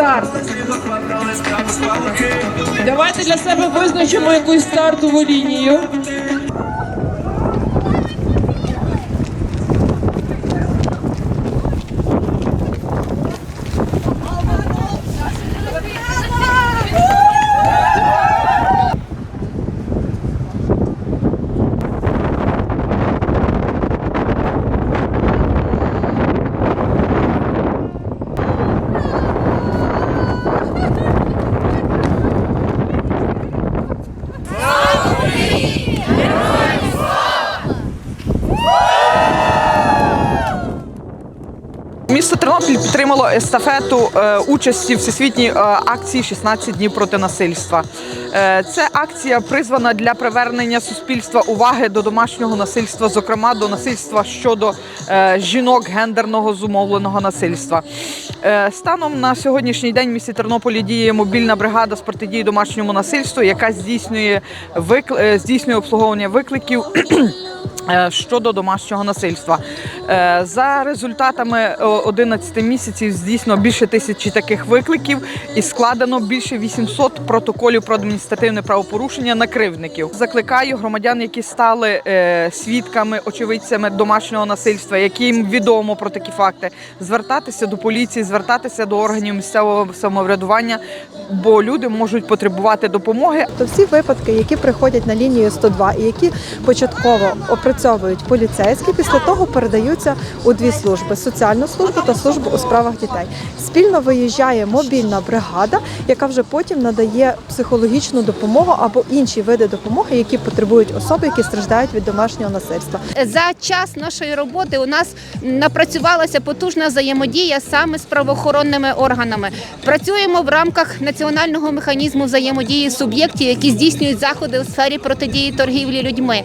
Старт. Давайте для себе визначимо якусь стартову лінію. Тернопіль підтримало естафету е, участі в всесвітній е, акції «16 днів проти насильства. Е, Це акція призвана для привернення суспільства уваги до домашнього насильства, зокрема до насильства щодо жінок гендерного зумовленого насильства. Станом на сьогоднішній день в місті Тернополі діє мобільна бригада з протидії домашньому насильству, яка здійснює викли... здійснює обслуговування викликів. Щодо домашнього насильства. Е, За результатами е, 11 місяців здійснено більше тисячі таких викликів і складено більше 800 протоколів про адміністративне правопорушення на кривдників. Закликаю громадян, які стали е, свідками, очевидцями домашнього насильства, яким відомо про такі факти, звертатися до поліції, звертатися до органів місцевого самоврядування, бо люди можуть потребувати допомоги, То всі випадки, які приходять на лінію 102 і які початково опрацьовують поліцейські, після того передаються у дві служби соціальну службу та службу у справах дітей. Спільно виїжджає мобільна бригада, яка вже потім надає психологічну допомогу або інші види допомоги, які потребують особи, які страждають від домашнього насильства. За час нашої роботи у нас напрацювалася потужна взаємодія саме з правоохоронними органами. Працюємо в рамках національного механізму взаємодії суб'єктів, які здійснюють заходи у сфері протидії торгівлі людьми.